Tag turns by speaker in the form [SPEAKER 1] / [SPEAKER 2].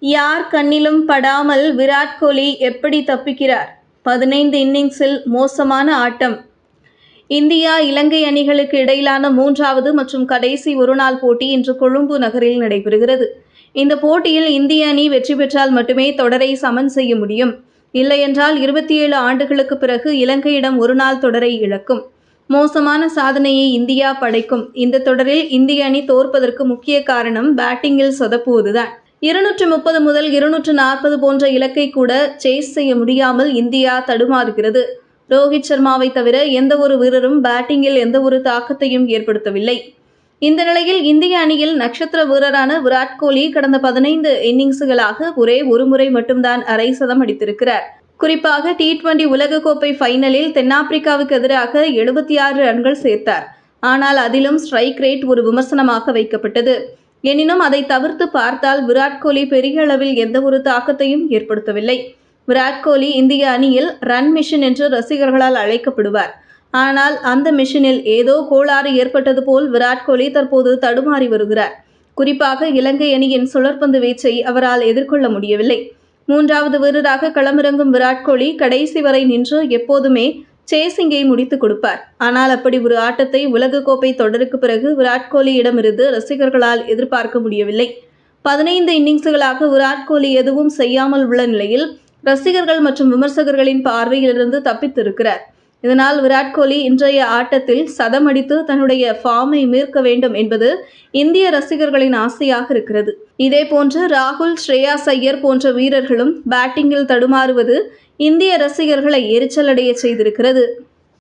[SPEAKER 1] யார் கண்ணிலும் படாமல் விராட் கோலி எப்படி தப்பிக்கிறார்? பதினைந்து இன்னிங்ஸில் மோசமான ஆட்டம். இந்தியா இலங்கை அணிகளுக்கு இடையிலான மூன்றாவது மற்றும் கடைசி ஒருநாள் போட்டி இன்று கொழும்பு நகரில் நடைபெறுகிறது. இந்த போட்டியில் இந்திய அணி வெற்றி பெற்றால் மட்டுமே தொடரை சமன் செய்ய முடியும். இல்லையென்றால் இருபத்தி ஏழு ஆண்டுகளுக்கு பிறகு இலங்கையிடம் ஒருநாள் தொடரை இழக்கும். மோசமான சாதனையை இந்தியா படைக்கும். இந்த தொடரில் இந்திய அணி தோற்பதற்கு முக்கிய காரணம் பேட்டிங்கில் சொதப்புவதுதான். இருநூற்று முப்பது முதல் இருநூற்று நாற்பது போன்ற இலக்கை கூட சேஸ் செய்ய முடியாமல் இந்தியா தடுமாறுகிறது. ரோஹித் சர்மாவை தவிர எந்த ஒரு வீரரும் பேட்டிங்கில் எந்த ஒரு தாக்கத்தையும் ஏற்படுத்தவில்லை. இந்த நிலையில் இந்திய அணியில் நட்சத்திர வீரரான விராட் கோலி கடந்த பதினைந்து இன்னிங்ஸுகளாக ஒரே ஒரு முறை மட்டும்தான் அரை சதம் அடித்திருக்கிறார். குறிப்பாக டி டுவெண்டி உலகக்கோப்பை ஃபைனலில் தென்னாப்பிரிக்காவுக்கு எதிராக எழுபத்தி ஆறு ரன்கள் சேர்த்தார். ஆனால் அதிலும் ஸ்ட்ரைக் ரேட் ஒரு விமர்சனமாக வைக்கப்பட்டது. எனினும் அதை தவிர்த்து பார்த்தால் விராட் கோலி பெரிய அளவில் எந்த ஒரு தாக்கத்தையும் ஏற்படுத்தவில்லை. விராட் கோலி இந்திய அணியில் ரன் மிஷின் என்று ரசிகர்களால் அழைக்கப்படுவார். ஆனால் அந்த மிஷினில் ஏதோ கோளாறு ஏற்பட்டது போல் விராட் கோலி தற்போது தடுமாறி வருகிறார். குறிப்பாக இலங்கை அணியின் சுழற்பந்து வீச்சை அவரால் எதிர்கொள்ள முடியவில்லை. மூன்றாவது வீரராக களமிறங்கும் விராட் கோலி கடைசி வரை நின்று எப்போதுமே சேசிங்கை முடித்துக் கொடுப்பார். ஆனால் அப்படி ஒரு ஆட்டத்தை உலகக்கோப்பை தொடருக்கு பிறகு விராட் கோலியிடமிருந்து ரசிகர்களால் எதிர்பார்க்க முடியவில்லை. பதினைந்து இன்னிங்ஸுகளாக விராட் கோலி எதுவும் செய்யாமல் உள்ள நிலையில் ரசிகர்கள் மற்றும் விமர்சகர்களின் பார்வையிலிருந்து தப்பித்திருக்கிறார். இதனால் விராட் கோலி இன்றைய ஆட்டத்தில் சதம் அடித்து தன்னுடைய ஃபார்மை மீட்க வேண்டும் என்பது இந்திய ரசிகர்களின் ஆசையாக இருக்கிறது. இதேபோன்று ராகுல் ஸ்ரேயாஸ் ஐயர் போன்ற வீரர்களும் பேட்டிங்கில் தடுமாறுவது இந்திய ரசிகர்களை எரிச்சலடைய செய்திருக்கிறது.